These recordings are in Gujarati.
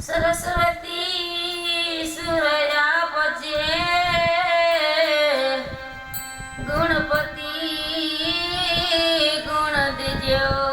સરસ્વતી સુરયા પજે ગુણપતિ ગુણ દેજો.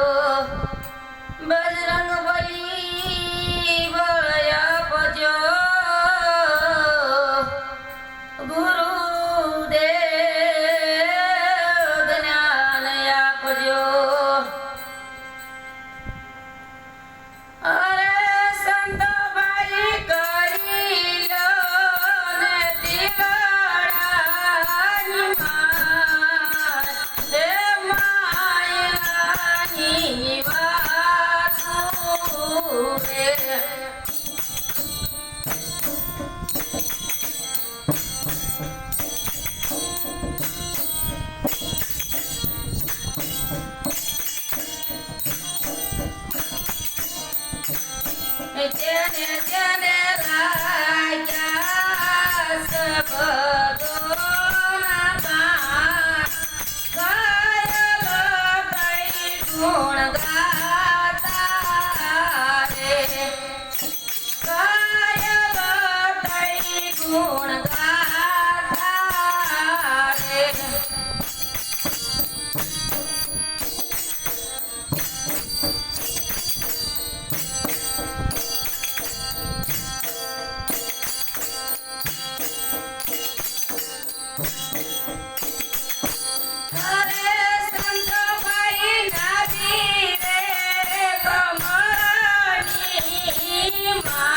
Yeah. มา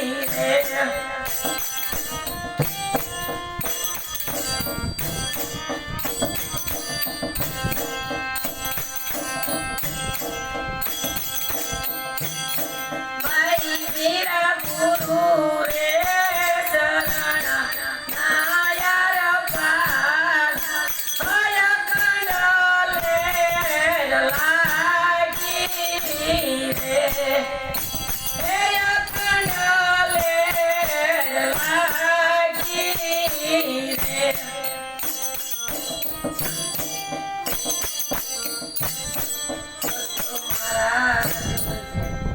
yeah.